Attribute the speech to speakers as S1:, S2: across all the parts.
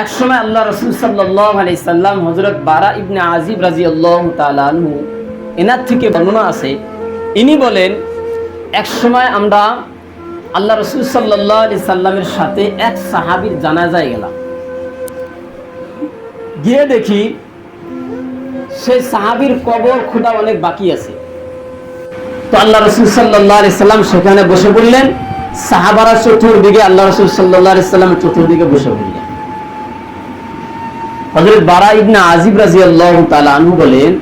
S1: এক সময় আল্লাহ রসুল সাল্লাহ সাল্লাম হজরত বারা ইবনে আজিব রাজি আল্লাহ তালু এনার থেকে বর্ণনা আছে। ইনি বলেন, এক সময় আমরা আল্লাহ রসুল সাল্লাহ আলি সাল্লামের সাথে এক সাহাবির জানাজায় গেলাম। গিয়ে দেখি সেই সাহাবির কবর খুদা অনেক বাকি আছে। তো আল্লাহ রসুল সাল্লাহ আলি সাল্লাম সেখানে বসে পড়লেন। সাহাবারা চতুর্দিকে আল্লাহ রসুল সাল্লাহ আলি সাল্লাম চতুর্দিকে বসে পড়লেন। হজরত বারা ইবনে আজিব রাজি আল্লাহ তালু বলেন,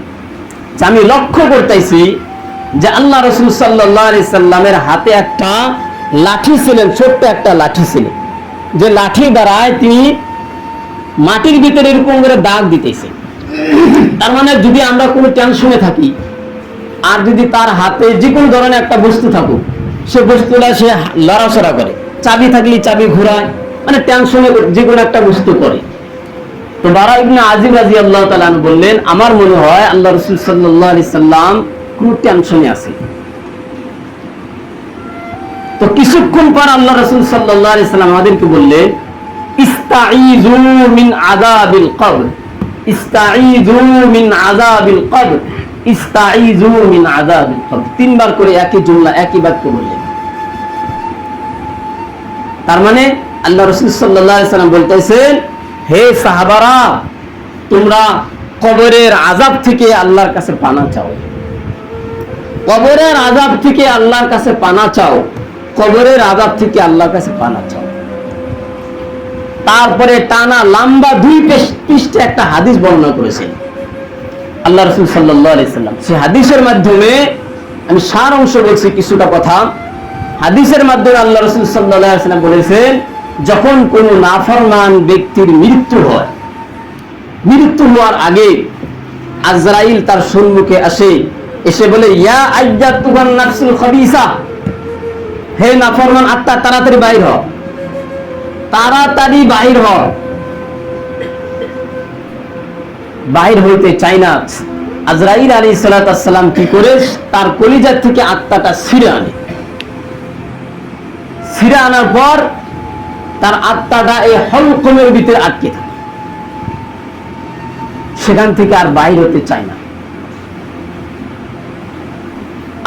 S1: যে আমি লক্ষ্য করতেছি যে আল্লাহ রসুল সাল্লাহ সাল্লামের হাতে একটা লাঠি ছিলেন, ছোট্ট একটা লাঠি ছিলেন। যে লাঠি দ্বারায় তিনি মাটির ভিতরে এরকম করে দাগ দিতেছে। তার মানে যদি আমরা কোনো টেনশনে থাকি, আর যদি তার হাতে যে কোনো ধরনের একটা বস্তু থাকুক, সে বস্তুটা সে লড়াচড়া করে। চাবি থাকলে চাবি ঘোরায় মানে টেনশনে যে কোনো একটা বস্তু করে। তো বারা ইবনে আজিব রাজি আল্লাহ তালান বললেন, আমার মনে হয় আল্লাহ রসুল সাল্লাহ আলি সাল্লাম কোন টেনশনে আছে। তো কিছুক্ষণ পর আল্লাহ রসুল সাল্লাহ আলি সাল্লাম আমাদেরকে বললেন মিন কবর। মিন কবর। মিন কবর। তিনবার করে একই জুমলা, একই বাক্য বললেন। তার মানে আল্লাহ রসুল সাল্লাহ সাল্লাম বলতেছেন হে সাহাবারা, তোমরা কবরের আজাব থেকে আল্লাহর কাছে পানা চাও। কবরের আজাব থেকে আল্লাহর কাছে পানা চাও, কবরের আজাব থেকে আল্লাহর কাছে পানা চাও। তারপরে টানা লম্বা দুই পৃষ্ঠে একটা হাদিস বর্ণনা করেছেন আল্লাহ রসুল আলাইসাল্লাম সেই হাদিসের মাধ্যমে, আমি সার অংশ বলছি কিছুটা কথা, হাদিসের মাধ্যমে আল্লাহ রসুল সাল্লাহ সাল্লাম বলেছেন যখন কোন নাফরমান ব্যক্তির মৃত্যু হয়, মৃত্যু হওয়ার আগে আজরাইল তার সম্মুখে আসে, এসে বলে, ইয়া আজ্জা নাফসুল খবিসা, হে নাফরমান, আত্মা, তাড়াতাড়ি হ তাড়াতাড়ি হ। বাহির হইতে চাই না। আজরাইল আলী সালাম কি করে? তার কলিজার থেকে আত্মাটা ছিঁড়ে আনে। ছিঁড়ে আনার পর তার আত্মাটা এই হলকমের ভিতরে আটকে থাকে। সেখান থেকে আর বাইর হতে চায় না।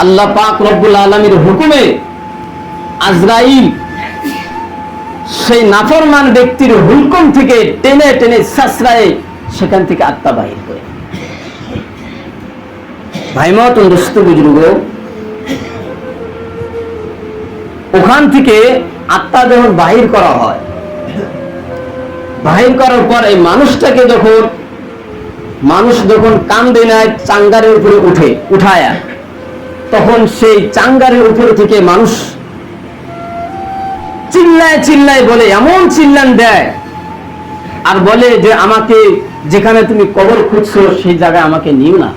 S1: আল্লাহ পাক রব্বুল আলমীর হুকুমে আজরাইল সেই নাফরমান ব্যক্তির হুকুম থেকে টেনে টেনে সাসরায় সেখান থেকে আত্মা বাহির করে। ভাইমত বুজুর্গ ওখান থেকে আত্মা যখন বাহির করা হয়, বাহির করার পর এই মানুষটাকে যখন, মানুষ যখন কান্দে নেয়, চাঙ্গারের উপরে উঠে, উঠায়, তখন সেই চাঙ্গারের উপরে থেকে মানুষ চিল্লায় চিল্লায় বলে, এমন চিল্লান দেয়। আর বলে যে, আমাকে যেখানে তুমি কবর খুঁজছো, সেই জায়গায় আমাকে নিও না।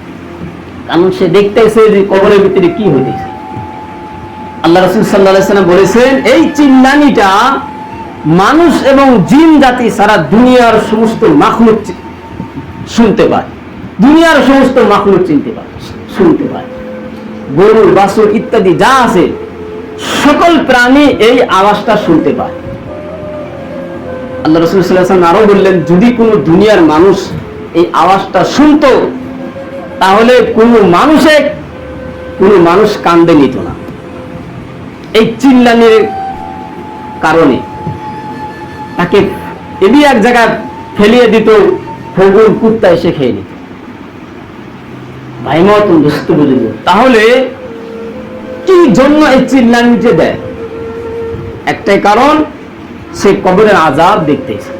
S1: কারণ সে দেখতেছে যে কবরের ভিতরে কি হইতেছে। আল্লাহ রসুল সাল্লাম বলেছেন, এই চিল্লানিটা মানুষ এবং জিন জাতি সারা দুনিয়ার সমস্ত মাখলুক শুনতে পায়। দুনিয়ার সমস্ত মাখলুক চিনতে পায়, শুনতে পায়। গরু বাসুর ইত্যাদি যা আছে, সকল প্রাণী এই আওয়াজটা শুনতে পায়। আল্লাহ রসুল সাল্লাম আরও বললেন, যদি কোনো দুনিয়ার মানুষ এই আওয়াজটা শুনতো, তাহলে কোনো মানুষে কোনো মানুষ কান্দে নিত না। এই চিল্লানির কারণে। তাকে এমনি এক জায়গায় ফেলিয়ে দিত ফগুর কুত্তা এসে খেয়ে নিত। ভাইমত দুস্থ বুঝব তাহলে কি জন্য এই চিল্লানিতে দেয়? একটাই কারণ, সে কবরের আজাব দেখতেছে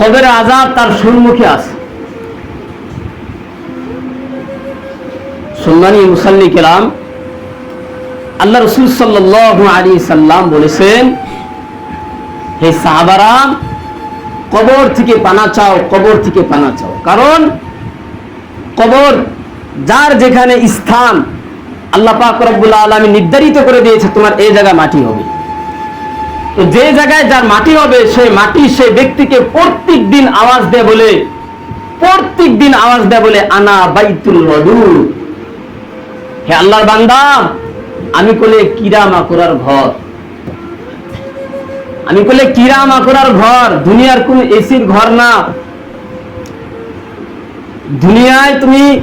S1: কবরের আজাব তার সম্মুখে আছে। সম্মানী মুসাল্লি কেরাম আল্লাহ রসুল সাল্লাহ আলী সাল্লাম বলেছেন, হে সাহাবারা, কবর থেকে পানা চাও, কবর থেকে পানা চাও। কারণ কবর যার যেখানে স্থান আল্লাহ পাক রব্বুল্লা আলমী নির্ধারিত করে দিয়েছে, তোমার এই জায়গায় মাটি হবে। তো যে জায়গায় যার মাটি হবে সেই মাটি সেই ব্যক্তিকে প্রত্যেক দিন আওয়াজ দেয় বলে প্রত্যেক দিন আওয়াজ দেয় বলে, আনা বাইতুল মধুর হে আল্লাহর বান্দা আমি কোলে কিরা মাকুরার ঘর? আমি বলে কিরা মাকড়ার ঘর? দুনিয়ার কোন এসির ঘর না। দুনিয়ায় তুমি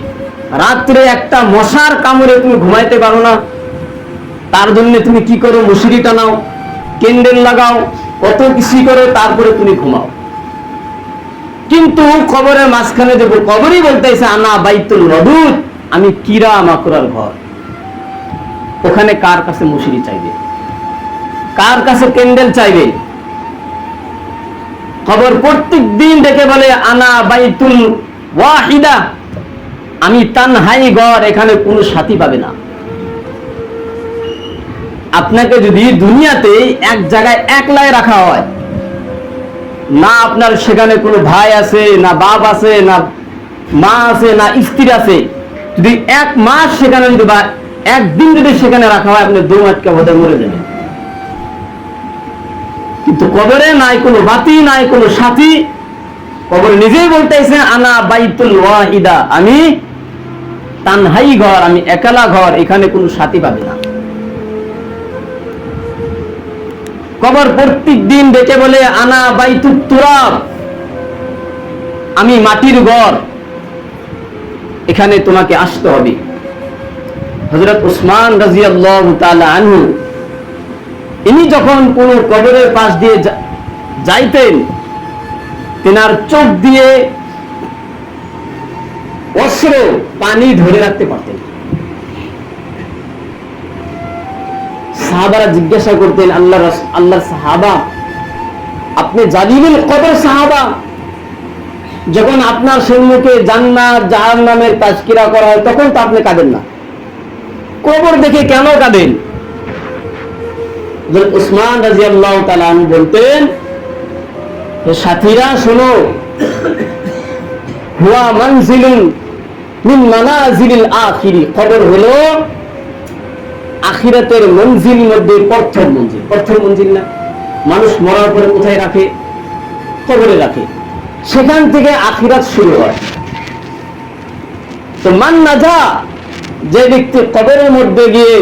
S1: রাত্রে একটা মশার কামড়ে তুমি ঘুমাইতে পারো না। তার জন্য তুমি কি করো? মুসুরি টানাও ক্যান্ডেল লাগাও, কত কিছু করো, তারপরে তুমি ঘুমাও। কিন্তু কবরের মাঝখানে যে কবরই বলতেছে, আনা বাইতুল রদুত আমি কিরা মাকুরার ঘর। ওখানে কার কাছে মুসুরি চাইবে? কার কাছে ক্যান্ডেল চাইবে? খবর প্রত্যেক দিন দেখে বলে, আনা বাইতুল ওয়াহিদা। আমি তানহাই ঘর, এখানে কোনো সাথী পাবে না। আপনাকে যদি দুনিয়াতে এক জায়গায় একলাই রাখা হয়, না আপনার সেখানে কোনো ভাই আছে, না বাপ আছে, না মা আছে, না স্ত্রী আছে, যদি এক মাস সেখানে যদি একদিন যদি সেখানে রাখা হয়, আপনি দু আটকে বোধহয় মরে যাবেন। কিন্তু কবরে নাই কোনো বাতি, নাই কোনো সাথী। কবর নিজেই বলতেছে, আনা বাইতুল ওয়াহিদা। আমি তানহাই ঘর, আমি একালা ঘর, এখানে কোনো সাথী পাবে না। কবর প্রত্যেক দিন ডেকে বলে, আনা বাইতুত তুরাব। আমি মাটির ঘর, এখানে তোমাকে আসতে হবে। হজরত উসমান তাআলা আনহু, ইনি যখন কোন কবরের পাশ দিয়ে যাইতেন, তেনার চোখ দিয়ে অস্ত্র পানি ধরে রাখতে পারতেন। সাহাবারা জিজ্ঞাসা করতেন, আল্লাহ আল্লাহ সাহাবা, আপনি জালিমুল কদর সাহাবা? যখন আপনার সম্মুখে জান্নাত জাহান নামের তাজকিরা করা হয়, তখন তো আপনি কাঁদেন না। কবর দেখে কেন কাঁদেন? উসমান তাআলা আনহু বলতেন সাথীরা, শোনো। হুয়া মানজিলুন মিন আখিরি। হলো আখিরাতের মঞ্জিল মধ্যে প্রথম মঞ্জিল। প্রথম মঞ্জিল না, মানুষ মরার পরে কোথায় রাখে? কবরে রাখে। সেখান থেকে আখিরাত শুরু হয়। তো মান নাজা যে ব্যক্তি কবরের মধ্যে গিয়ে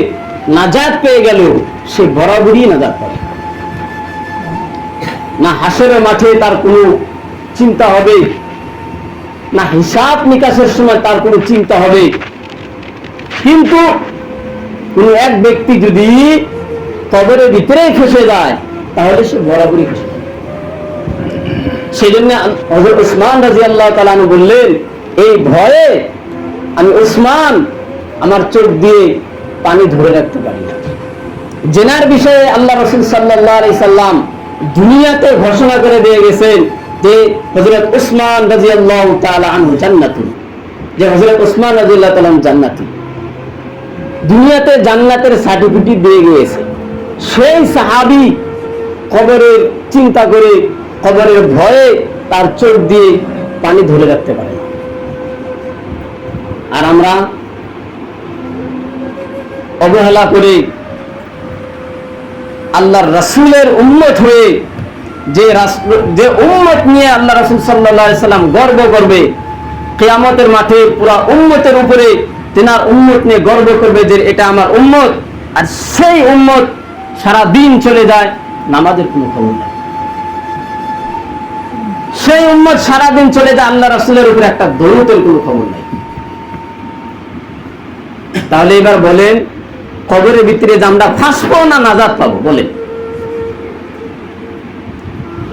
S1: নাজাত পেয়ে গেল, সে বরাবরই নাজাত পাবে। না হাসরের মাঠে তার কোনো চিন্তা হবে, না হিসাব নিকাশের সময় তার কোনো চিন্তা হবে। কিন্তু কোন এক ব্যক্তি যদি কবরের ভিতরে ফেসে যায়, তাহলে সে বরাবরই ফেসে সেই জন্য হজরত উসমান রাজি আল্লাহ তালানু বললেন, এই ভয়ে আমি উসমান আমার চোখ দিয়ে পানি ধরে রাখতে পারি না। জেনার বিষয়ে আল্লাহ রসুল সাল্লাহ আলি সাল্লাম দুনিয়াতে ঘোষণা করে দিয়ে গেছেন যে হজরত উসমান রাজি আল্লাহ আনহু জান্নাতুন। যে হজরত উসমান রাজি আল্লাহ তালাম জান্নাতি দুনিয়াতে জান্নাতের সার্টিফিকেট দিয়ে গিয়েছে। সেই সাহাবি কবরের চিন্তা করে, কবরের ভয়ে তার চোখ দিয়ে পানি ধরে রাখতে পারে আর আমরা অবহেলা করে আল্লাহর রাসূলের উম্মত হয়ে যে যে উম্মত নিয়ে আল্লাহ রাসূল আলাইহি সাল্লাম গর্ব করবে, কিয়ামতের মাঠে পুরা উম্মতের উপরে তেনার উম্মত নিয়ে গর্ব করবে যে এটা আমার উম্মত, আর সেই উম্মত সারা দিন চলে যায়, নামাজের কোনো খবর নাই। সেই উম্মত সারা দিন চলে যায়, আল্লাহ রাসূলের উপরে একটা দৌলতের কোনো খবর নাই। তাহলে এবার বলেন কবরের ভিতরে যে আমরা ফাঁসবো না নাজাদ পাবো? বলেন।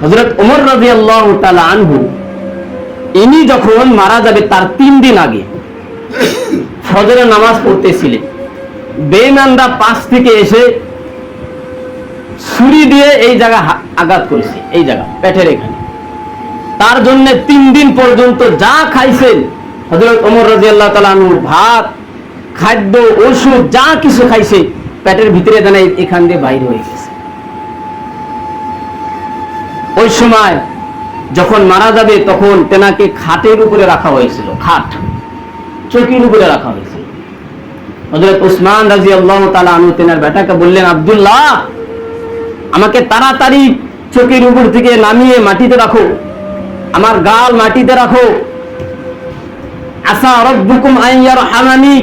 S1: হজরত ওমর রাজি আল্লাহ আনহু, ইনি যখন মারা যাবে তার তিন দিন আগে ফজরের নামাজ পড়তেছিলেন। বেইমানরা পাশ থেকে এসে ছুরি দিয়ে এই জায়গা আঘাত করেছে, এই জায়গা, পেটের এখানে। তার জন্য তিন দিন পর্যন্ত যা খাইছেন হজরত ওমর রাজি আল্লাহ ভাত খাদ্য, ওষুধ, যা কিছু খাইছে, পেটের ভিতরে জানাই এখান দিয়ে বাইরে হয়ে গেছে। ওই সময় যখন মারা যাবে, তখন তেনাকে খাটের উপরে রাখা হয়েছিল, খাট। চকির উপরে রাখা হয়েছিল। হজরত উসমান রাজি আল্লাহ তালা আনু তেনার বেটাকে বললেন, আব্দুল্লাহ, আমাকে তাড়াতাড়ি চকির উপর থেকে নামিয়ে মাটিতে রাখো। আমার গাল মাটিতে রাখো। আসা রব্বুকুম আইয়ার হামানি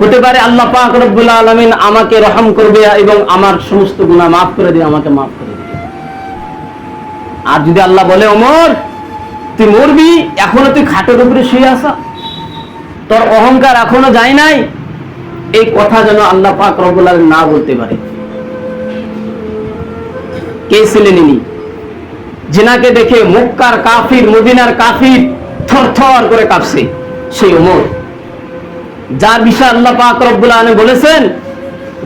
S1: হতে পারে আল্লাহ পাক রব্বুল আলামিন আমাকে রহম করবে এবং আমার সমস্ত গুনাহ মাফ করে দিবে, আমাকে মাফ করে দিবে। আর যদি আল্লাহ বলে অমর তুই মরবি, এখনও তুই খাটের উপরে শুয়ে আসা তোর অহংকার এখনও যায় নাই। এই কথা যেন আল্লাহ পাক রব্বুল আলামিন না বলতে পারে। কে ছিলেন ইনি? জিনাকে দেখে মক্কার কাফির, মদিনার কাফির থর থর করে কাঁপছে। সেই ওমর। যার বিষয়ে আল্লাহ পাক রব্বুল আলামিন বলেছেন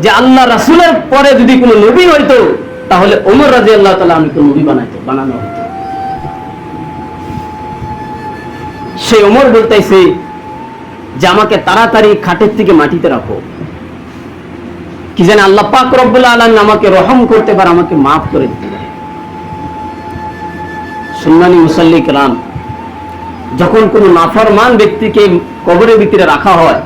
S1: যে আল্লাহ রাসূলের পরে যদি কোনো নবী হইতো, তাহলে ওমর রাদিয়াল্লাহু তাআলা আমি কোনো নবী বানাইতো, বানানো হতো সেই ওমর বলতেছে যে আমাকে তাড়াতাড়ি খাটের থেকে মাটিতে রাখো। কি জানে আল্লাহ পাক রব্বুল আলামিন আমাকে রহম করতে পারে, আমাকে মাফ করে দিতে পারে। সুন্নানি মুসাল্লি কালাম যখন কোনো নাফরমান ব্যক্তিকে কবরের ভিতরে রাখা হয়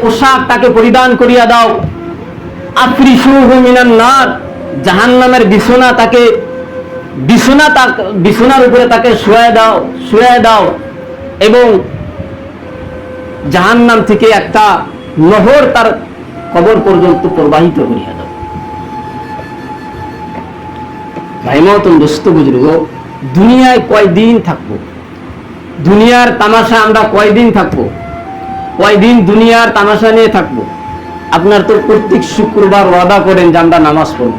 S1: পোশাক তাকে পরিধান করিয়া দাও। বিছানা তাকে, বিছানা বিছানার উপরে তাকে শুয়ে দাও শুয়ে দাও। এবং জাহান্নাম থেকে একটা নহর তার কবর পর্যন্ত প্রবাহিত করিয়া দাও। ভাই মতন দোস্ত বুজুর্গ দুনিয়ায় কয়দিন থাকব? দুনিয়ার তামাশা আমরা কয়দিন থাকব? কয়দিন দুনিয়ার তামাশা নিয়ে থাকব? আপনার তো প্রত্যেক শুক্রবার ওয়াদা করেন যে আমরা নামাজ পড়ব।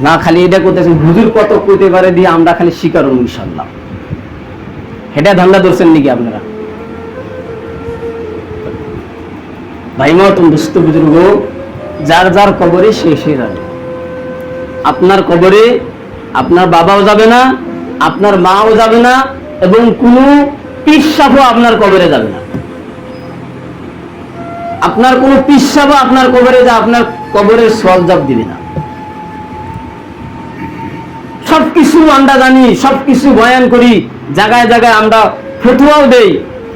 S1: না, খালি এটা করতেছেন, হুজুর কত কইতে পারে দিয়ে আমরা খালি শিকার ইনশাল্লাহ এটা ধান্দা ধরছেন নাকি আপনারা? ভাই মতন দুস্থ বুজুর্গ, যার যার কবরে সে সে আপনার কবরে আপনার বাবাও যাবে না, আপনার মাও যাবে না এবং কোনো পিসাবও আপনার কবরে যাবে না। আপনার কোনো পিসাবও আপনার কবরে যা আপনার কবরের সলজাব দিবে না। সবকিছু আমরা জানি, সবকিছু বয়ান করি, জায়গায় জায়গায় আমরা ফতুয়াও দেই,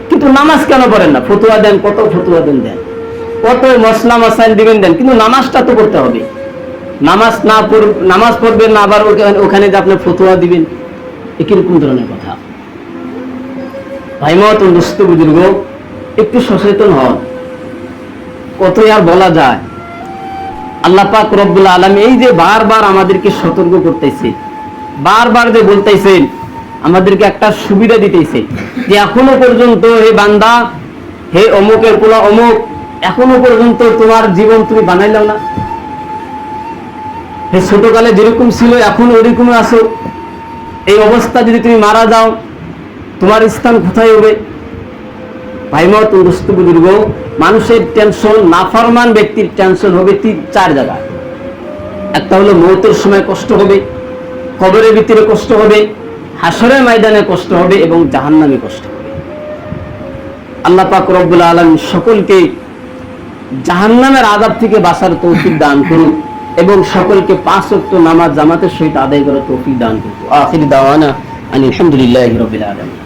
S1: কিন্তু নামাজ কেন পড়েন না? ফতুয়া দেন, কত ফতুয়া দেন দেন? কত মশলা মশাইল দিবেন দেন, কিন্তু নামাজটা তো করতে হবে। নামাজ না পড় নামাজ পড়বেন না, আবার ওখানে- যে আপনি ফতুয়া দিবেন এ কীরকম ধরনের কথা। ভাই মত দুস্থ বুজুর্গ, একটু সচেতন হন। কতই আর বলা যায়। আল্লাহ পাক রব্বুল আলম এই যে বারবার আমাদেরকে সতর্ক করতেছে, বারবার যে বলতেছেন, আমাদেরকে একটা সুবিধা দিতেছে, যে এখনও পর্যন্ত হে বান্দা, হে অমুকের পোলা অমুক, এখনও পর্যন্ত তোমার জীবন তুমি বানাইলাম না। ছোটকালে যেরকম ছিল, এখন ওরকম আছো। এই অবস্থা যদি তুমি মারা যাও, তোমার স্থান কোথায় হবে? ভাইমত দুস্থ বুজুর্গ মানুষের টেনশন নাফরমান ব্যক্তির টেনশন হবে তিন, চার জায়গায়। একটা হলো মৌতের সময় কষ্ট হবে, কবরের ভিতরে কষ্ট হবে, হাসরের ময়দানে কষ্ট হবে এবং জাহান্নামে কষ্ট হবে। আল্লাহ পাক রব্বুল আলম সকলকে জাহান্নামের আজাব থেকে বাঁচার তৌফিক দান করুন এবং সকলকে পাঁচ ওয়াক্ত নামাজ জামাতের সহিত আদায় করার তৌফিক দান করতো আখির দাওয়ানা আলহামদুলিল্লাহ রবিল আলম